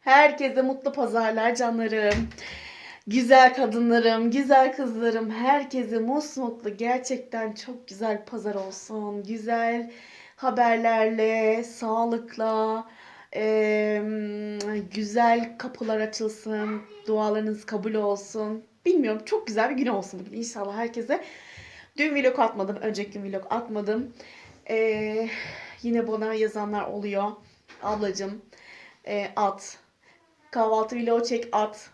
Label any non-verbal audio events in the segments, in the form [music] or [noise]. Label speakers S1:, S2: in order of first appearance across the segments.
S1: Herkese mutlu pazarlar canlarım. Güzel kadınlarım, güzel kızlarım, herkese musmutlu, gerçekten çok güzel pazar olsun. Güzel haberlerle, sağlıkla, eee, güzel kapılar açılsın, dualarınız kabul olsun. Bilmiyorum, çok güzel bir gün olsun bugün inşallah herkese. Dün vlog atmadım, önceki gün vlog atmadım. Eee, yine bana yazanlar oluyor. Ablacım, e, at. Kahvaltı vlogu çek at.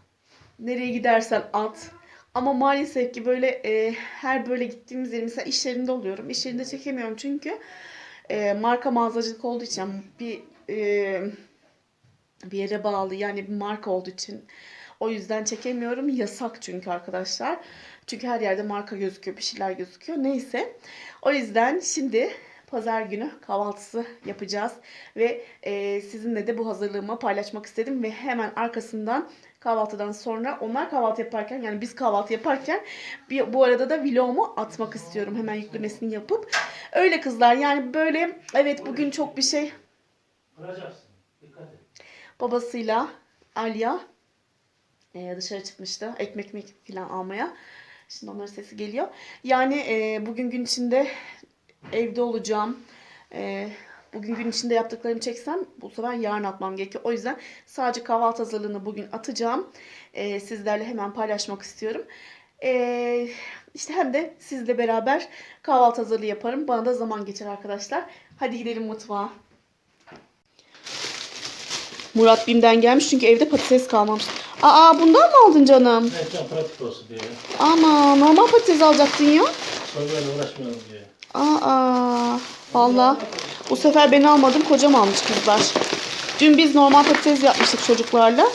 S1: Nereye gidersen at. Ama maalesef ki böyle e, her böyle gittiğimiz yer mesela iş yerinde oluyorum. İş yerinde çekemiyorum çünkü e, marka mağazacılık olduğu için bir e, bir yere bağlı yani bir marka olduğu için o yüzden çekemiyorum. Yasak çünkü arkadaşlar. Çünkü her yerde marka gözüküyor, bir şeyler gözüküyor. Neyse. O yüzden şimdi pazar günü kahvaltısı yapacağız ve e, sizinle de bu hazırlığımı paylaşmak istedim ve hemen arkasından kahvaltıdan sonra onlar kahvaltı yaparken yani biz kahvaltı yaparken bir, bu arada da vlogumu atmak istiyorum hemen yüklemesini yapıp öyle kızlar yani böyle evet bugün çok bir şey babasıyla Alya e, dışarı çıkmıştı. Ekmek mek falan almaya. Şimdi onların sesi geliyor. Yani e, bugün gün içinde evde olacağım. E, bugün gün içinde yaptıklarımı çeksem bu sefer yarın atmam gerekiyor. O yüzden sadece kahvaltı hazırlığını bugün atacağım. E, sizlerle hemen paylaşmak istiyorum. E, işte hem de sizle beraber kahvaltı hazırlığı yaparım. Bana da zaman geçer arkadaşlar. Hadi gidelim mutfağa. Murat Bim'den gelmiş çünkü evde patates kalmamış. Aa bundan mı aldın canım?
S2: Evet can pratik olsun diye.
S1: Ama normal patates alacaktın ya.
S2: Soruyla uğraşmayalım diye.
S1: Aa valla bu sefer beni almadım kocam almış kızlar. Dün biz normal patates yapmıştık çocuklarla.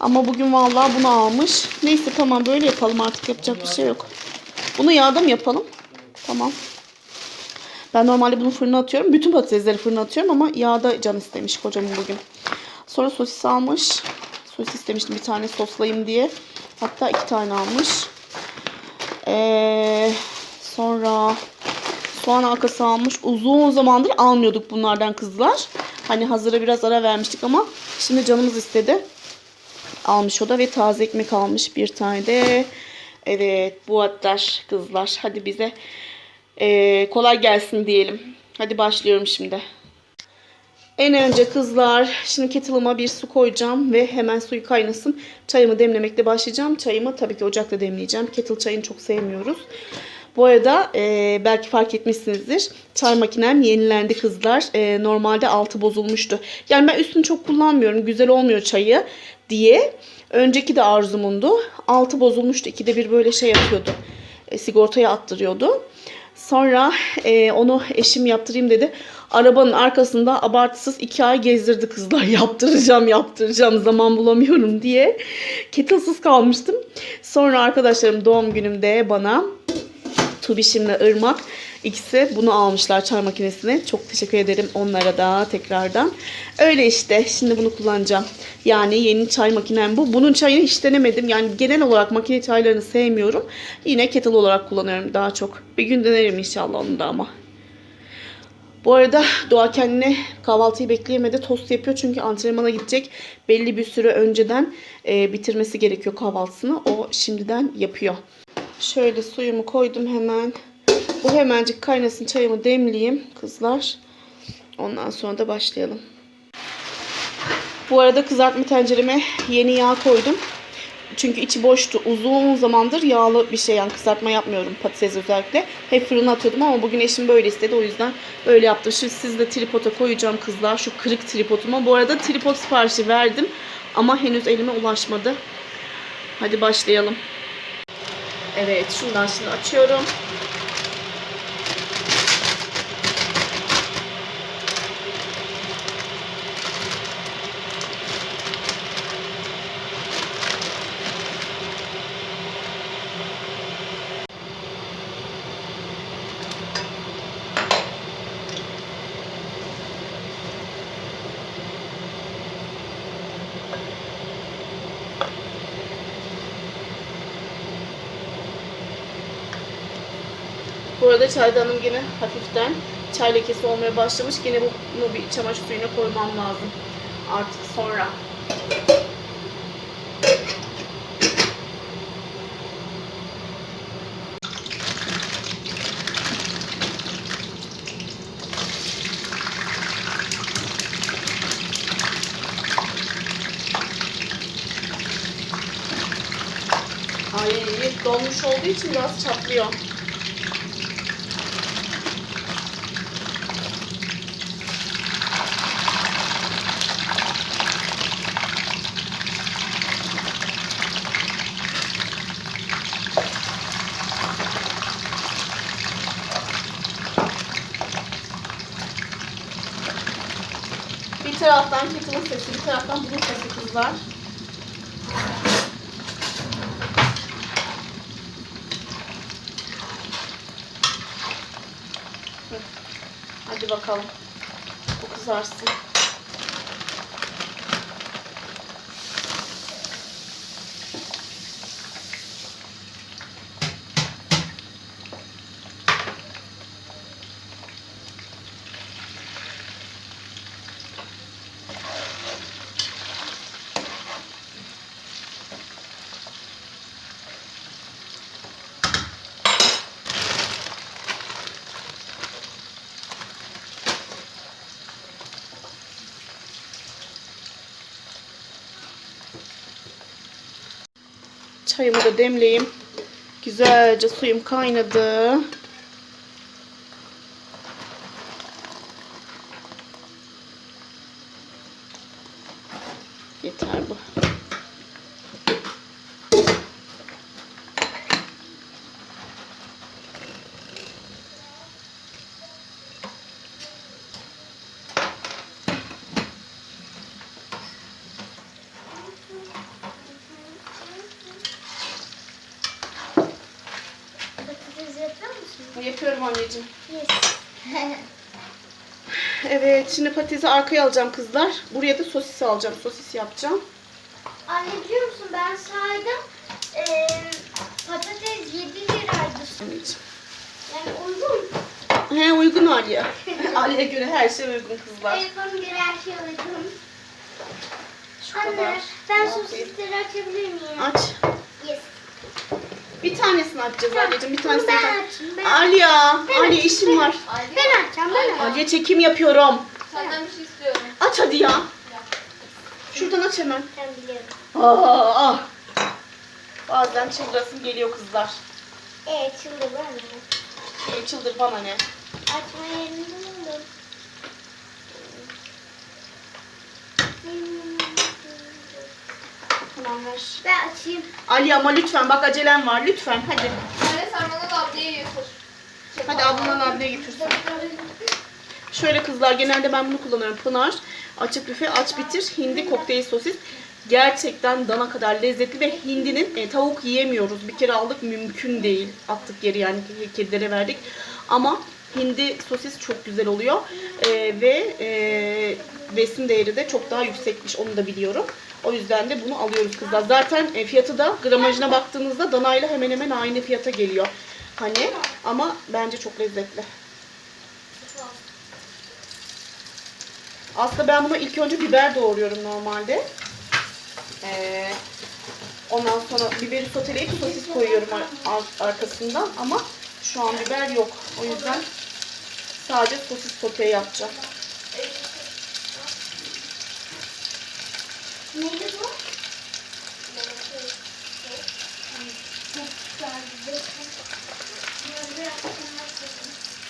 S1: Ama bugün vallahi bunu almış. Neyse tamam böyle yapalım artık yapacak bir şey yok. Bunu yağda mı yapalım? Tamam. Ben normalde bunu fırına atıyorum. Bütün patatesleri fırına atıyorum ama yağda can istemiş kocam bugün. Sonra sosis almış. Sosis istemiştim bir tane soslayayım diye. Hatta iki tane almış. Ee, sonra soğan halkası almış. Uzun zamandır almıyorduk bunlardan kızlar. Hani hazıra biraz ara vermiştik ama şimdi canımız istedi. Almış o da ve taze ekmek almış bir tane de. Evet bu atlar kızlar. Hadi bize ee, kolay gelsin diyelim. Hadi başlıyorum şimdi. En önce kızlar şimdi kettle'ıma bir su koyacağım ve hemen suyu kaynasın. Çayımı demlemekle başlayacağım. Çayımı tabii ki ocakta demleyeceğim. Kettle çayını çok sevmiyoruz. Bu arada e, belki fark etmişsinizdir. Çay makinem yenilendi kızlar. E, normalde altı bozulmuştu. Yani ben üstünü çok kullanmıyorum. Güzel olmuyor çayı diye. Önceki de arzumundu. Altı bozulmuştu. İkide bir böyle şey yapıyordu. E, sigortaya attırıyordu. Sonra e, onu eşim yaptırayım dedi. Arabanın arkasında abartısız iki ay gezdirdi kızlar. [laughs] Yaptıracağım yaptıracağım zaman bulamıyorum diye. Kettle'sız kalmıştım. Sonra arkadaşlarım doğum günümde bana Tubişimle Irmak ikisi bunu almışlar çay makinesine. Çok teşekkür ederim onlara da tekrardan. Öyle işte şimdi bunu kullanacağım. Yani yeni çay makinem bu. Bunun çayını hiç denemedim. Yani genel olarak makine çaylarını sevmiyorum. Yine kettle olarak kullanıyorum daha çok. Bir gün denerim inşallah onu da ama. Bu arada Doğa kendine kahvaltıyı bekleyemedi. Tost yapıyor çünkü antrenmana gidecek. Belli bir süre önceden e, bitirmesi gerekiyor kahvaltısını. O şimdiden yapıyor. Şöyle suyumu koydum hemen. Bu hemencik kaynasın çayımı demleyeyim kızlar. Ondan sonra da başlayalım. Bu arada kızartma tencereme yeni yağ koydum. Çünkü içi boştu. Uzun zamandır yağlı bir şey yani kızartma yapmıyorum patates özellikle. Hep fırına atıyordum ama bugün eşim böyle istedi. O yüzden böyle yaptım. Şimdi siz de tripoda koyacağım kızlar. Şu kırık tripoduma. Bu arada tripod siparişi verdim. Ama henüz elime ulaşmadı. Hadi başlayalım. Evet şundan şimdi açıyorum. çaydanım yine hafiften çay lekesi olmaya başlamış. Yine bunu bir çamaşır suyuna koymam lazım artık sonra. Ay donmuş olduğu için biraz çatlıyor. Çayımı da demleyeyim. Güzelce suyum kaynadı. Yeter bu.
S3: Patates yapıyor musun?
S1: Yapıyorum anneciğim.
S3: Yes. [laughs]
S1: Evet şimdi patatesi arkaya alacağım kızlar. Buraya da sosis alacağım. Sosis yapacağım.
S3: Anne biliyor musun ben saydım. Ee, patates 7 liraydı.
S1: Anneciğim.
S3: Yani uygun.
S1: He uygun Aliye. [laughs] Aliye'ye göre her şey uygun kızlar.
S3: Telefona göre her şey uygun.
S1: Şu
S3: Anne
S1: kadar.
S3: ben sosisleri açabilir miyim?
S1: Aç. Bir tanesini açacağız anneciğim. Bir tanesini
S3: ben
S1: aç.
S3: açayım. Ben,
S1: Aliye.
S3: Ben
S1: Aliye işim var.
S3: ben açacağım. Ben açacağım.
S1: Aliye çekim yapıyorum.
S4: Senden bir şey istiyorum.
S1: Aç hadi ya. Şuradan aç hemen.
S3: Ben biliyorum.
S1: Aa, ah. Bazen çıldırasım geliyor kızlar.
S3: Evet şimdi ben de.
S1: Ee, çıldır bana ne?
S3: Açma yerini buldum.
S1: Tamam ver.
S3: Ben açayım.
S1: Ali ama lütfen bak acelem var lütfen hadi.
S4: Anne sen bana da ablaya getir.
S1: Hadi ablanın ablaya götürsün. Şöyle kızlar genelde ben bunu kullanıyorum. Pınar açık büfe aç bitir hindi kokteyl sosis. Gerçekten dana kadar lezzetli ve hindinin e, tavuk yiyemiyoruz. Bir kere aldık mümkün değil. Attık geri yani kedilere verdik. Ama hindi sosis çok güzel oluyor. E, ve e, besin değeri de çok daha yüksekmiş onu da biliyorum. O yüzden de bunu alıyoruz kızlar. Zaten e, fiyatı da gramajına baktığınızda danayla hemen hemen aynı fiyata geliyor. Hani ama bence çok lezzetli. Aslında ben buna ilk önce biber doğruyorum normalde. Ee, ondan sonra biberi soteleyip sosis koyuyorum ar- ar- arkasından ama şu an biber yok. O yüzden sadece sosis sote yapacağım.
S3: Neydi bu?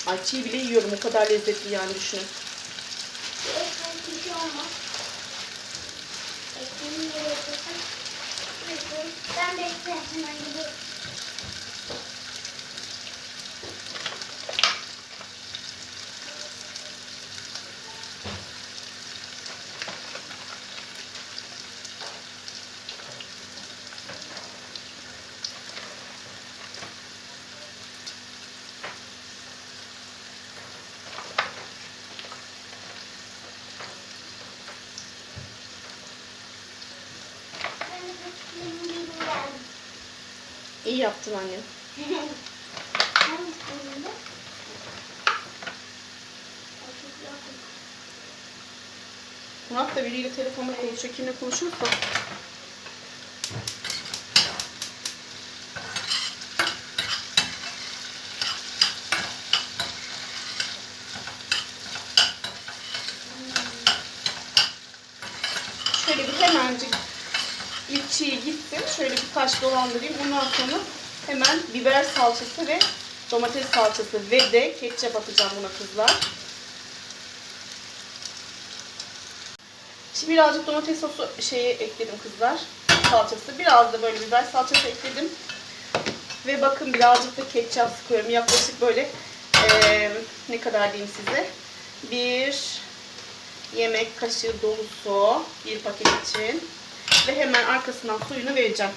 S1: Ay çiğ bile yiyorum o kadar lezzetli yani düşünün.
S3: Ben bekle hemen gidiyorum. Ben de bekleyin geldim.
S1: İyi yaptın anne.
S3: Hangisinde?
S1: Murat da biriyle telefonda konuşuyor. Kimle konuşursa. Şöyle bir hemencik bir çiğ gitsin. Şöyle birkaç dolandırayım. Ondan sonra hemen biber salçası ve domates salçası ve de ketçap atacağım buna kızlar. Şimdi birazcık domates sosu şeyi ekledim kızlar. Salçası. Biraz da böyle biber salçası ekledim. Ve bakın birazcık da ketçap sıkıyorum. Yaklaşık böyle eee, ne kadar diyeyim size. Bir yemek kaşığı dolusu bir paket için. Ve hemen arkasından suyunu vereceğim.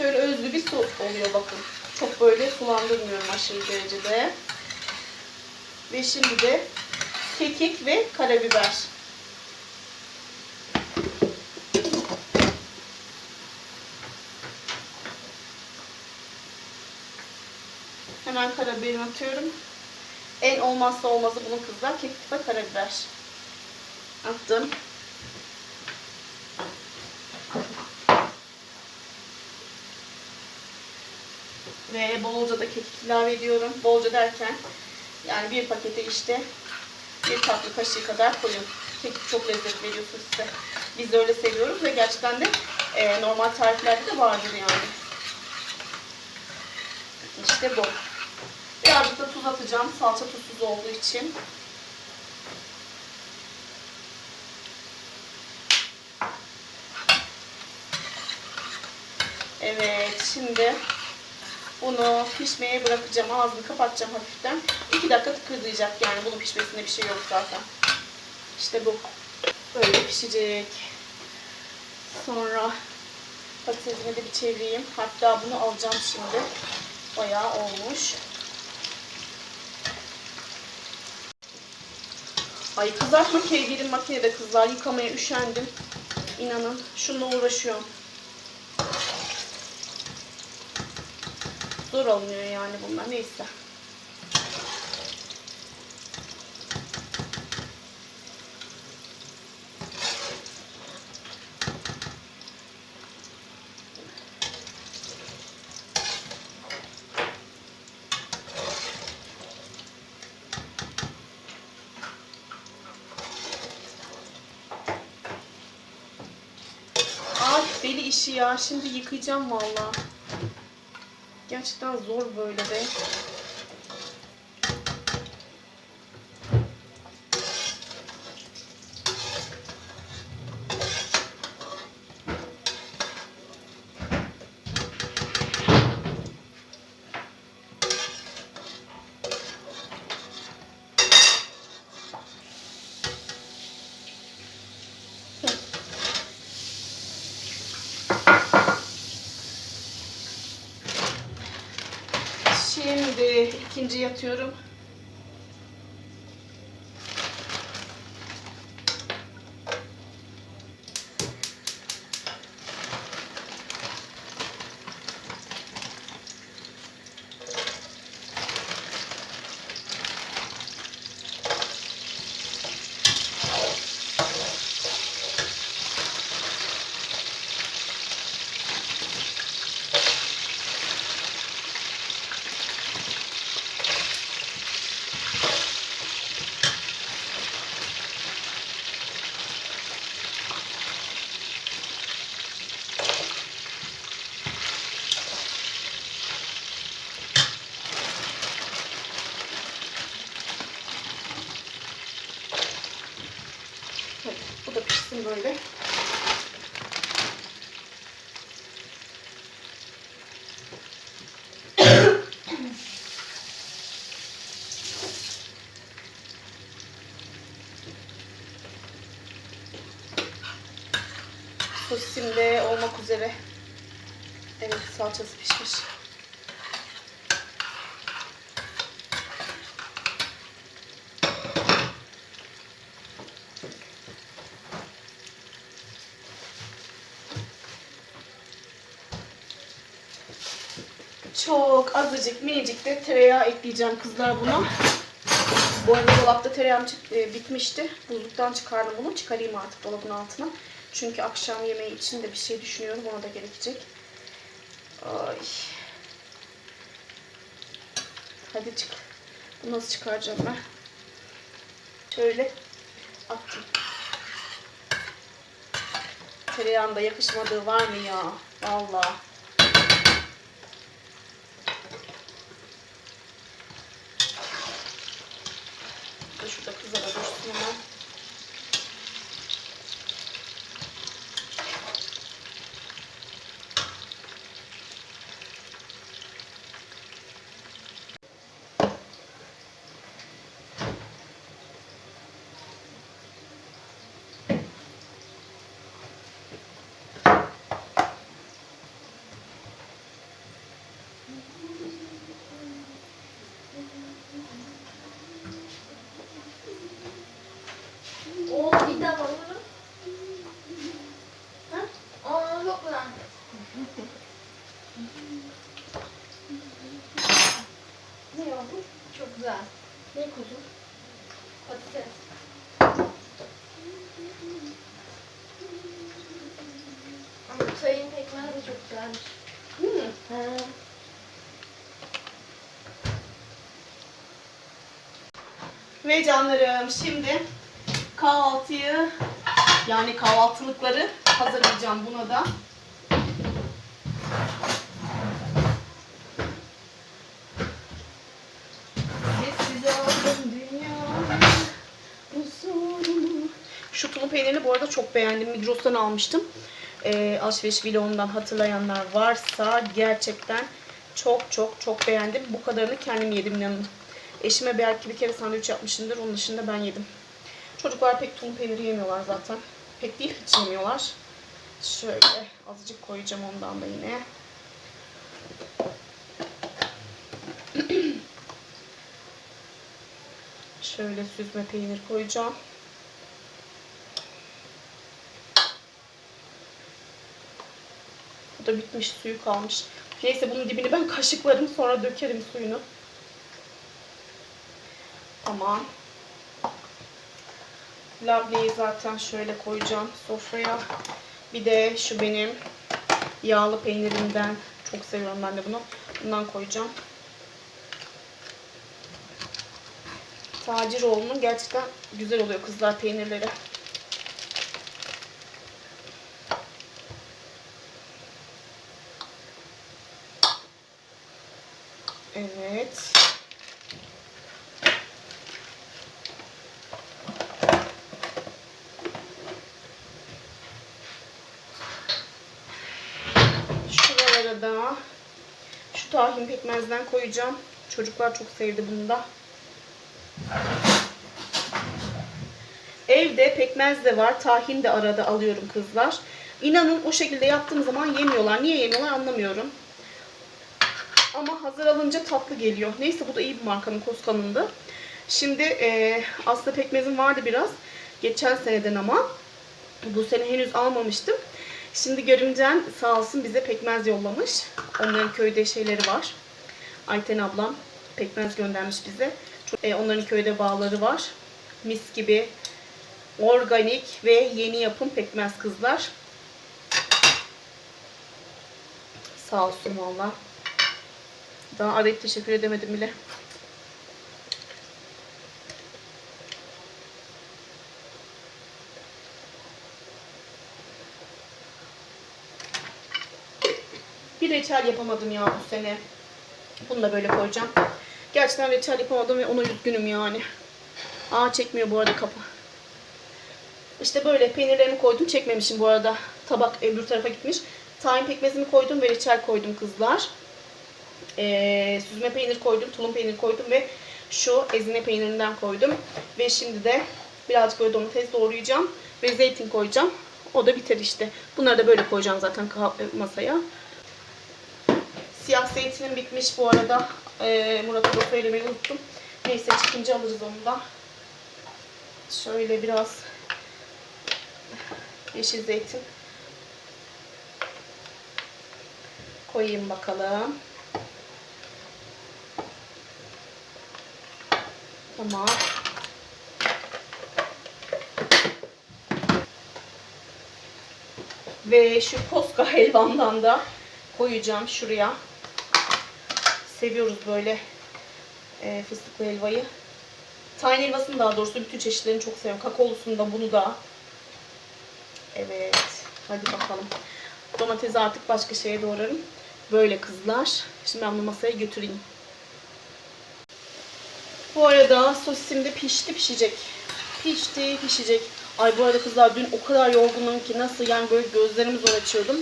S1: Şöyle özlü bir su oluyor bakın. Çok böyle sulandırmıyorum aşırı derecede. Ve şimdi de kekik ve karabiber. Hemen karabiberimi atıyorum. En olmazsa olmazı bunun kızlar kekik ve karabiber. Attım. Ve bolca da kekik ilave ediyorum. Bolca derken yani bir pakete işte bir tatlı kaşığı kadar koyun. Kekik çok lezzet veriyorsun size. Biz de öyle seviyoruz ve gerçekten de e, normal tariflerde de vardır yani. İşte bu. Birazcık da tuz atacağım. Salça tuzsuz olduğu için. Evet, şimdi bunu pişmeye bırakacağım. Ağzını kapatacağım hafiften. 2 dakika tıkırdayacak yani. Bunun pişmesinde bir şey yok zaten. İşte bu. Böyle pişecek. Sonra patatesini de bir çevireyim. Hatta bunu alacağım şimdi. Bayağı olmuş. Ay kızartma kevgirim makinede kızlar. Yıkamaya üşendim. İnanın. Şununla uğraşıyorum. Zor alınıyor yani bunlar. Neyse. Ay deli işi ya. Şimdi yıkayacağım vallahi. Gerçekten zor böyle de. Yatıyorum. Evet, bu da pişsin böyle. Sosisim olmak üzere. Evet salçası pişmiş. Çok azıcık minicik de tereyağı ekleyeceğim kızlar buna. Bu arada dolapta tereyağım e, bitmişti. Buzluktan çıkardım bunu. Çıkarayım artık dolabın altına. Çünkü akşam yemeği için de bir şey düşünüyorum. Ona da gerekecek. Ay. Hadi çık. Bunu nasıl çıkaracağım ben? Şöyle attım. Tereyağında yakışmadığı var mı ya? Vallahi. Şurada kızara dursun hemen.
S4: Güzel. Ne kuzu? Patates. Ama sayın pekmez de çok güzelmiş.
S1: Hmm.
S4: He.
S1: Ve canlarım şimdi kahvaltıyı yani kahvaltılıkları hazırlayacağım buna da. Bu arada çok beğendim. Migros'tan almıştım. Ee, alışveriş vlogundan hatırlayanlar varsa gerçekten çok çok çok beğendim. Bu kadarını kendim yedim inanın. Eşime belki bir kere sandviç yapmışımdır. Onun dışında ben yedim. Çocuklar pek tulum peyniri yemiyorlar zaten. Pek değil hiç yemiyorlar. Şöyle azıcık koyacağım ondan da yine. [clears throat] Şöyle süzme peynir koyacağım. Da bitmiş suyu kalmış. Neyse bunun dibini ben kaşıklarım sonra dökerim suyunu. Tamam. Labneyi zaten şöyle koyacağım sofraya. Bir de şu benim yağlı peynirimden. Çok seviyorum ben de bunu. Bundan koyacağım. Taciroğlu'nun gerçekten güzel oluyor kızlar peynirleri. Evet. Şuralara da şu tahin pekmezden koyacağım. Çocuklar çok sevdi bunu da. Evde pekmez de var. Tahin de arada alıyorum kızlar. İnanın o şekilde yaptığım zaman yemiyorlar. Niye yemiyorlar anlamıyorum. Hazır alınca tatlı geliyor. Neyse bu da iyi bir markanın Koska'nındı. Şimdi e, aslında pekmezim vardı biraz. Geçen seneden ama. Bu sene henüz almamıştım. Şimdi görümcem sağ olsun bize pekmez yollamış. Onların köyde şeyleri var. Ayten ablam pekmez göndermiş bize. E, onların köyde bağları var. Mis gibi organik ve yeni yapım pekmez kızlar. Sağ olsun valla. Daha arayıp teşekkür edemedim bile. Bir reçel yapamadım ya bu sene. Bunu da böyle koyacağım. Gerçekten reçel yapamadım ve ona üzgünüm yani. Aa çekmiyor bu arada kapı. İşte böyle peynirlerimi koydum. Çekmemişim bu arada. Tabak öbür tarafa gitmiş. Tahin pekmezimi koydum ve reçel koydum kızlar. Ee, süzme peynir koydum, tulum peynir koydum ve şu ezine peynirinden koydum. Ve şimdi de birazcık böyle domates doğrayacağım ve zeytin koyacağım. O da biter işte. Bunları da böyle koyacağım zaten kah- masaya. Siyah zeytinim bitmiş bu arada. Ee, Murat'a da söylemeyi unuttum. Neyse çıkınca alırız onu da. Şöyle biraz yeşil zeytin koyayım bakalım. Tamam. Ve şu poska [laughs] helvamdan da koyacağım şuraya. Seviyoruz böyle e, fıstıklı helvayı. Tayin helvasını daha doğrusu bütün çeşitlerini çok seviyorum. Kakaolusunu da bunu da. Evet. Hadi bakalım. Domatesi artık başka şeye doğrarım. Böyle kızlar. Şimdi ben bunu masaya götüreyim. Bu arada sosisim de pişti pişecek. Pişti pişecek. Ay bu arada kızlar dün o kadar yorgunum ki nasıl yani böyle gözlerimi zor açıyordum.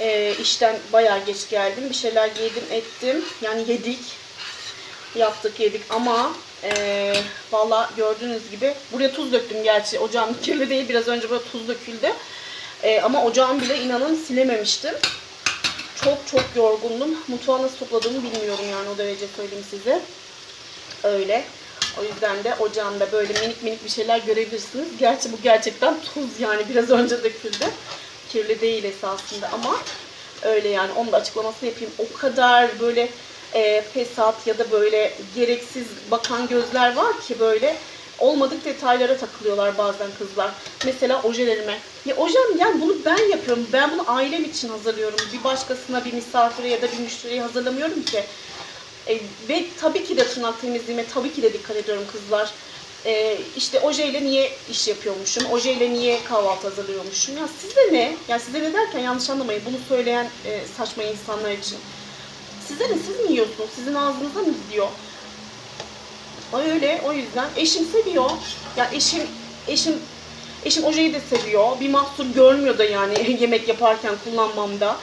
S1: Ee, işten bayağı geç geldim. Bir şeyler yedim ettim. Yani yedik. Yaptık yedik ama ee, valla gördüğünüz gibi buraya tuz döktüm gerçi. Ocağım [laughs] kirli değil. Biraz önce böyle tuz döküldü. Ee, ama ocağım bile inanın silememiştim. Çok çok yorgundum. Mutfağı nasıl topladığımı bilmiyorum yani o derece söyleyeyim size. Öyle. O yüzden de ocağımda böyle minik minik bir şeyler görebilirsiniz. Gerçi bu gerçekten tuz yani biraz önce döküldü. Kirli değil esasında ama öyle yani onun da açıklamasını yapayım. O kadar böyle e, fesat ya da böyle gereksiz bakan gözler var ki böyle olmadık detaylara takılıyorlar bazen kızlar. Mesela ojelerime. Ya ojem yani bunu ben yapıyorum. Ben bunu ailem için hazırlıyorum. Bir başkasına, bir misafire ya da bir müşteriye hazırlamıyorum ki. E, ve tabii ki de tırnak temizliğime tabii ki de dikkat ediyorum kızlar. E, işte ojeyle niye iş yapıyormuşum, ojeyle niye kahvaltı hazırlıyormuşum. Ya size ne? Ya size ne derken yanlış anlamayın. Bunu söyleyen e, saçma insanlar için. Size ne? Siz mi yiyorsunuz? Sizin ağzınıza mı gidiyor? Öyle o yüzden. Eşim seviyor. Ya eşim eşim eşim ojeyi de seviyor. Bir mahsur görmüyor da yani [laughs] yemek yaparken kullanmamda.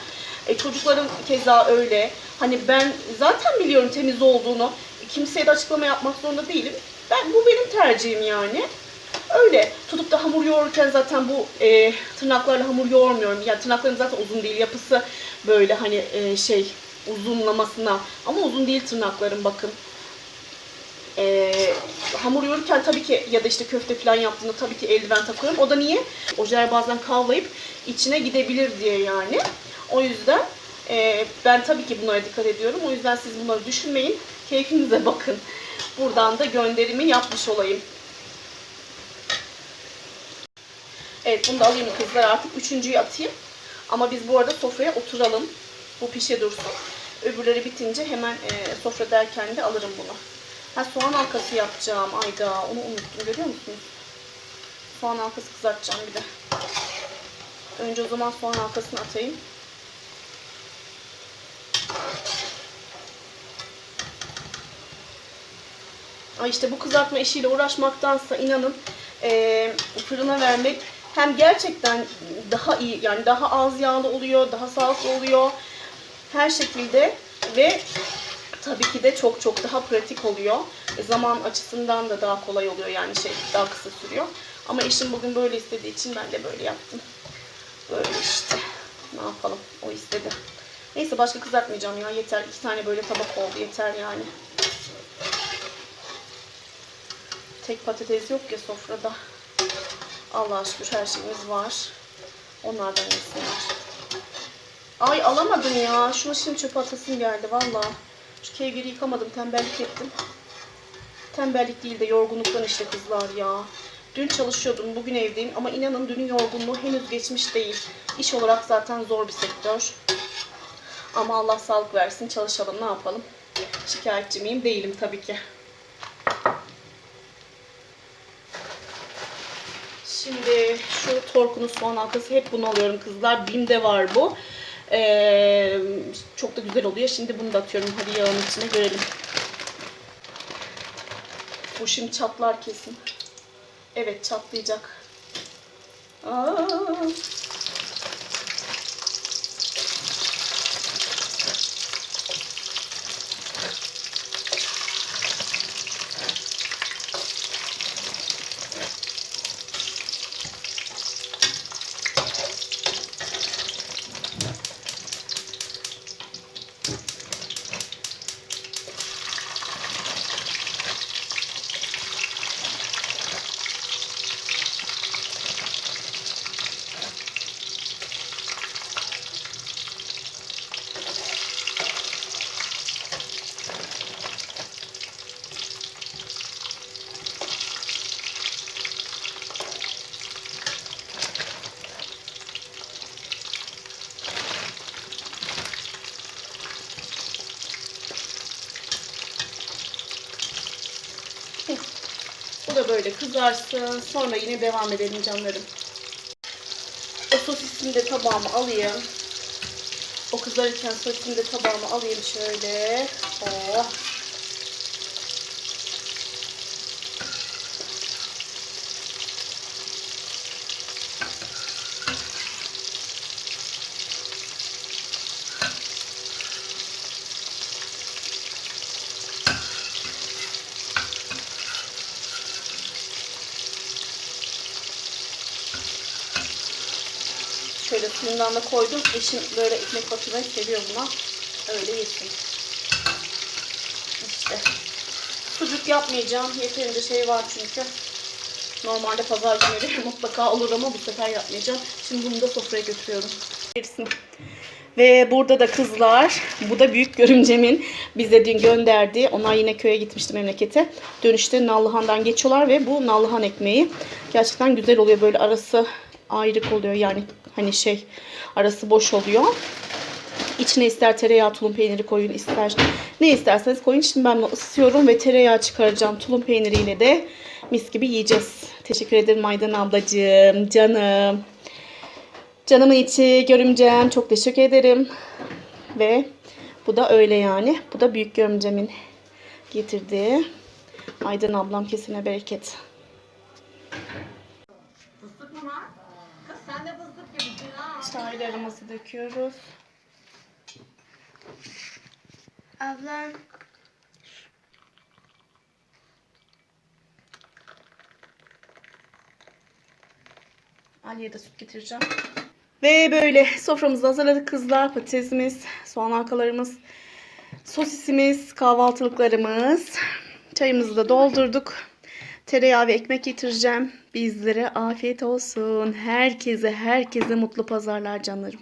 S1: E, çocukların keza öyle. Hani ben zaten biliyorum temiz olduğunu. Kimseye de açıklama yapmak zorunda değilim. Ben bu benim tercihim yani. Öyle. Tutup da hamur yoğururken zaten bu e, tırnaklarla hamur yoğurmuyorum. Yani tırnaklarım zaten uzun değil. Yapısı böyle hani e, şey uzunlamasına. Ama uzun değil tırnaklarım bakın. E, hamur yoğururken tabii ki ya da işte köfte falan yaptığımda tabii ki eldiven takıyorum. O da niye? Ojeler bazen kavlayıp içine gidebilir diye yani. O yüzden e, ben tabii ki bunlara dikkat ediyorum. O yüzden siz bunları düşünmeyin. Keyfinize bakın. Buradan da gönderimi yapmış olayım. Evet bunu da alayım kızlar artık. Üçüncüyü atayım. Ama biz bu arada sofraya oturalım. Bu pişe dursun. Öbürleri bitince hemen e, sofra derken de alırım bunu. Ha soğan halkası yapacağım. Ayda onu unuttum görüyor musunuz? Soğan halkası kızartacağım bir de. Önce o zaman soğan halkasını atayım. Ay işte bu kızartma işiyle uğraşmaktansa inanın eee, fırına vermek hem gerçekten daha iyi yani daha az yağlı oluyor, daha sağlıklı oluyor her şekilde ve tabii ki de çok çok daha pratik oluyor. E, zaman açısından da daha kolay oluyor yani şey daha kısa sürüyor. Ama eşim bugün böyle istediği için ben de böyle yaptım. Böyle işte. Ne yapalım? O istedi. Neyse başka kızartmayacağım ya. Yeter. İki tane böyle tabak oldu. Yeter yani. Tek patates yok ya sofrada. Allah'a şükür her şeyimiz var. Onlardan yesinler. Ay alamadım ya. Şunu şimdi çöpe atasım geldi valla. Şu kevgiri yıkamadım. Tembellik ettim. Tembellik değil de yorgunluktan işte kızlar ya. Dün çalışıyordum, bugün evdeyim ama inanın dünün yorgunluğu henüz geçmiş değil. İş olarak zaten zor bir sektör. Ama Allah sağlık versin, çalışalım, ne yapalım. Şikayetçi miyim? Değilim tabii ki. Şimdi şu torkunun soğan halkası hep bunu alıyorum kızlar. Bim'de var bu. Ee, çok da güzel oluyor. Şimdi bunu da atıyorum. Hadi yağın içine görelim. Bu şimdi çatlar kesin. Evet çatlayacak. Aa. Böyle kızarsın. Sonra yine devam edelim canlarım. O sosisini de tabağıma alayım. O kızarırken sosisini de tabağıma alayım şöyle. Suyundan da koydum. Eşim böyle ekmek batırmayı seviyor buna. Öyle yesin. İşte. Sucuk yapmayacağım. Yeterince şey var çünkü. Normalde pazar günleri [laughs] mutlaka olur ama bu sefer yapmayacağım. Şimdi bunu da sofraya götürüyorum. Gerisini. Ve burada da kızlar, bu da büyük görümcemin bize dün gönderdiği, onlar yine köye gitmişti memlekete. Dönüşte Nallıhan'dan geçiyorlar ve bu Nallıhan ekmeği gerçekten güzel oluyor. Böyle arası ayrık oluyor yani hani şey arası boş oluyor. İçine ister tereyağı, tulum peyniri koyun, ister ne isterseniz koyun. Şimdi ben bunu ısıtıyorum ve tereyağı çıkaracağım. Tulum peyniriyle de mis gibi yiyeceğiz. Teşekkür ederim Aydan ablacığım, canım. Canımın içi, görümcem. Çok teşekkür ederim. Ve bu da öyle yani. Bu da büyük görümcemin getirdiği. Aydan ablam kesine bereket.
S4: Fıstık mı var? Kız sen de fıstık gibisin ha.
S1: Çaylarımızı döküyoruz.
S3: Ablam
S1: Ali'ye de süt getireceğim. Ve böyle soframızı hazırladık kızlar. Patatesimiz, soğan halkalarımız, sosisimiz, kahvaltılıklarımız. Çayımızı da doldurduk. Tereyağı ve ekmek getireceğim. Bizlere afiyet olsun. Herkese, herkese mutlu pazarlar canlarım.